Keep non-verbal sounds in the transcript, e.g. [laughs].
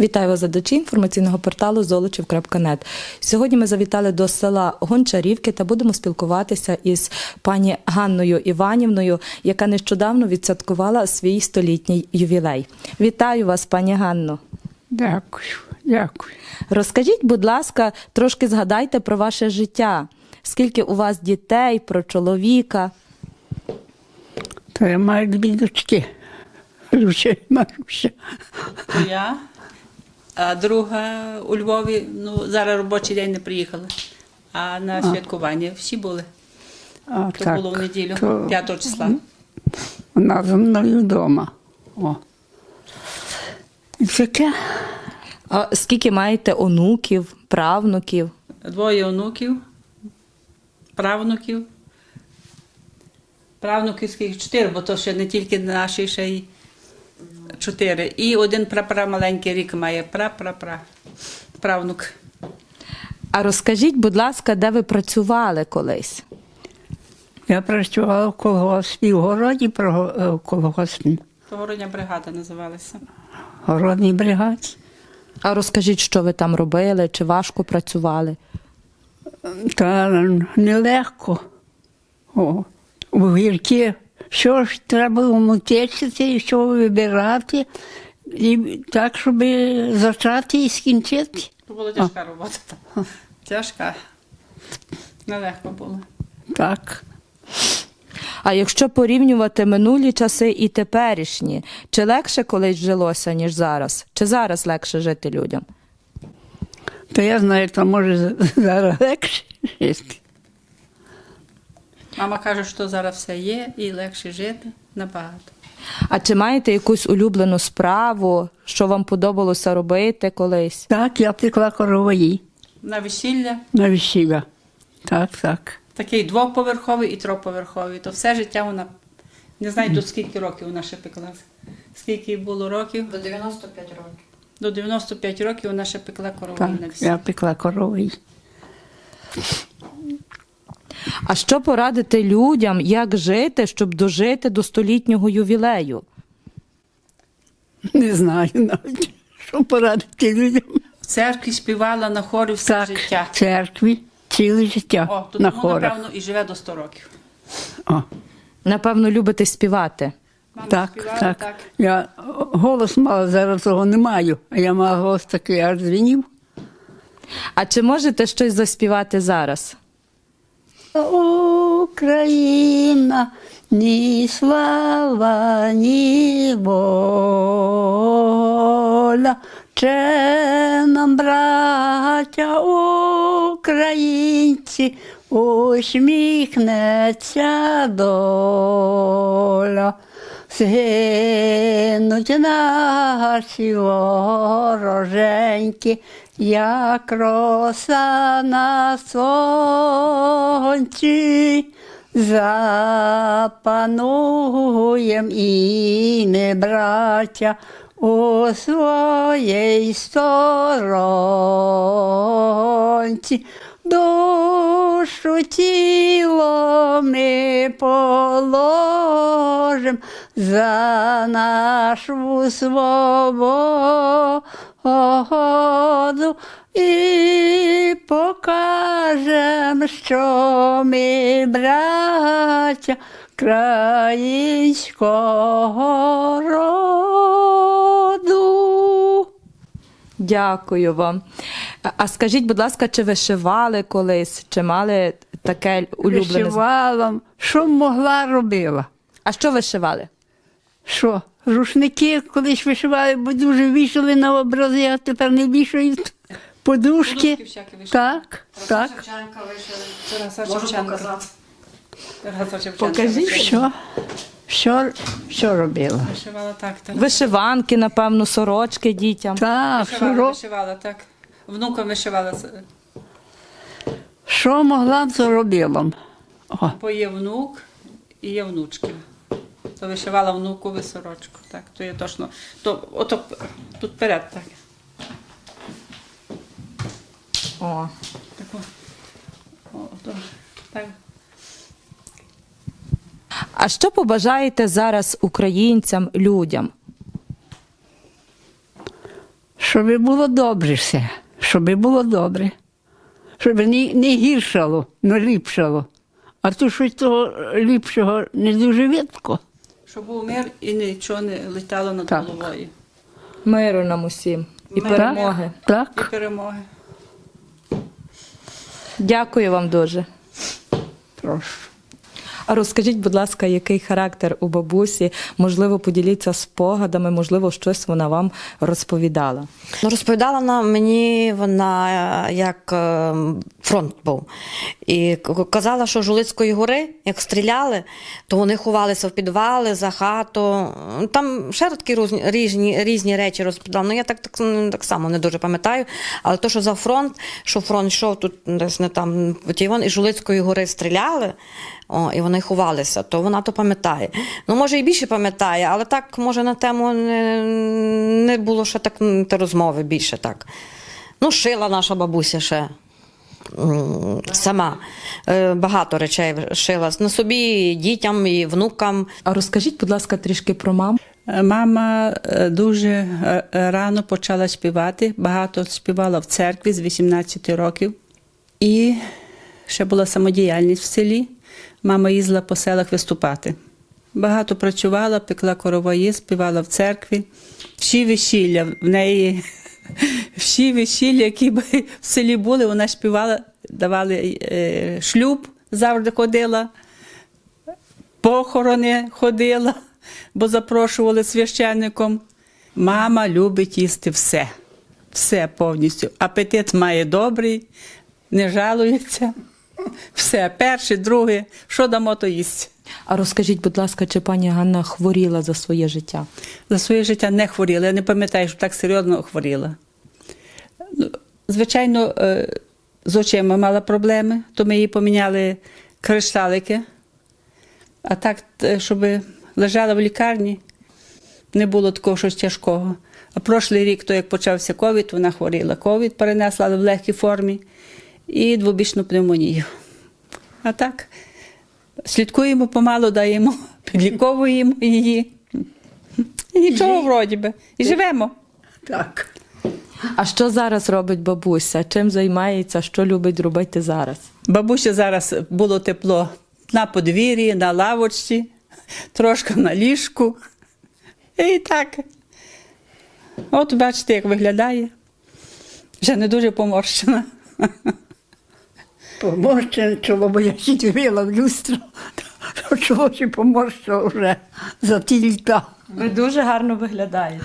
Вітаю вас, задачі інформаційного порталу золочів.нет. Сьогодні ми завітали до села Гончарівки та будемо спілкуватися із пані Ганною Іванівною, яка нещодавно відсвяткувала свій столітній ювілей. Вітаю вас, пані Ганно. Дякую, дякую. Розкажіть, будь ласка, трошки згадайте про ваше життя. Скільки у вас дітей, про чоловіка? То я маю дві дочки. Люся і Маруся. Я, а друга у Львові, ну зараз робочий день не приїхала, а на святкування всі були. А То було в неділю, то 5 числа. Вона за мною вдома. О. І таке. А скільки маєте онуків, правнуків? Двоє онуків, правнуків. Правнуків скільки? Чотири, бо то ще не тільки наші, ще й чотири. І один прапра маленький рік має. Пра-пра-пра. Правнук. А розкажіть, будь ласка, де ви працювали колись? Я працювала в колгоспі, в городі про е, в колгоспі, Погородня бригада називалася. в городній бригаді. А розкажіть, що ви там робили, чи важко працювали? Та нелегко. О, у гірки. Що ж треба умутечити, що вибирати, і так, щоб зачати і скінчити. То була тяжка робота. Тяжка. Нелегко було. Так. А якщо порівнювати минулі часи і теперішні, чи легше колись жилося, ніж зараз? Чи зараз легше жити людям? То я знаю, то може зараз легше жити. Мама каже, що зараз все є і легше жити набагато. А чи маєте якусь улюблену справу, що вам подобалося робити колись? Так, я пекла корової На весілля на весілля. Так, так. такий двоповерховий і троповерховий. То все життя вона не знаю до скільки років вона ще пекла. Скільки їй було років? До 95 років. До 95 років вона ще пекла коровай на весілля. я пекла корової. А що порадити людям, як жити, щоб дожити до столітнього ювілею? Не знаю навіть, що порадити людям. В церкві співала на хорі все Так, життя. в церкві ціле життя О, то на тому, хорах. напевно, і живе до 100 років. О, Напевно, любите співати. Мама так, співала так, Я голос мала, зараз того не маю, а я мала голос такий аж дзвінів. А чи можете щось заспівати зараз? Україна, ні слава, ні воля, Че нам, браття українці, усміхнеться доля. Згинуть наші вороженьки, як роса на сонці. Запануєм і не браття у своїй сторонці. Душу тіло ми положим за нашу свободу і покажем, що ми браття країнського роду. Дякую вам. А скажіть, будь ласка, чи вишивали колись, чи мали таке улюблене? Вишивала, що могла робила. А що вишивали? Що? Рушники колись вишивали, бо дуже вішали на образи, а тепер не вішають. Подушки. Подушки всякі вишивали. Так, так. Шевченка вишили. Тараса Шевченка. Тараса вишивала. Що? Що, що робила? Вишивала так, так. Вишиванки, напевно, сорочки дітям. Так, Вишивала, що, ро- вишивала, так. Внукам вишивала, що могла, то робила. О, бо є внук і є внучки. То вишивала внукову сорочку, так, то є точно. То, ото, тут перед, так. О. Таку. О, то, так. А що побажаєте зараз українцям, людям? Щоб було добре все, щоб було добре. Щоб не, не гіршало, не ліпшало. А то щось того ліпшого не дуже видко. Щоб був мир і нічого не летало над Так. головою. Миру нам усім і Миру. перемоги. І Так? перемоги. Дякую вам дуже. Прошу. А розкажіть, будь ласка, який характер у бабусі? Можливо, поділіться спогадами, можливо, щось вона вам розповідала. Ну, розповідала вона мені вона е, як е, фронт був. І казала, що Жулицької гори, як стріляли, то вони ховалися в підвали за хату. Там ще такі різні, різні, речі розповідала. Ну, я так, так, так само не дуже пам'ятаю. Але то, що за фронт, що фронт йшов тут десь не там, і Жулицької гори стріляли. О, і вони ховалися, то вона то пам'ятає. Ну, може, і більше пам'ятає, але так, може, на тему не, не було ще так розмови більше так. Ну, шила наша бабуся ще сама. Е, Багато речей шила на собі, і дітям, і внукам. А розкажіть, будь ласка, трішки про маму. Е, Мама е, дуже рано почала співати. Багато співала в церкві з 18 років. І ще була самодіяльність в селі. Мама їздила по селах виступати. Багато працювала, пекла корової, співала в церкві. Всі весілля в неї, [laughs] всі весілля, які [laughs] в селі були, вона співала, давали е, шлюб, завжди ходила похорони ходила, бо запрошували священником. Мама любить їсти все, все повністю. Апетит має добрий, не жалується. Все, перше, друге, що дамо, то їсть. А розкажіть, будь ласка, чи пані Ганна хворіла за своє життя? За своє життя не хворіла. Я не пам'ятаю, що так серйозно хворіла. Ну, Звичайно, е, з очима мала проблеми, то ми їй поміняли кришталики. А так, е, щоб лежала в лікарні, не було такого щось тяжкого. А прошлий рік, то як почався ковід, вона хворіла. Ковід перенесла, але в легкій формі, і двобічну пневмонію. А так, слідкуємо помалу, даємо, [laughs] підліковуємо її. І нічого вроді би. І живемо. Так. А що зараз робить бабуся? Чим займається? Що любить робити зараз? Бабуся зараз було тепло на подвір'ї, на лавочці, трошки на ліжку. І так. От бачите, як виглядає. Вже не дуже поморщена. Поморщене чоло, бо я ще в люстро, то чоло ще поморщило вже за ті літа. Ви дуже гарно виглядаєте.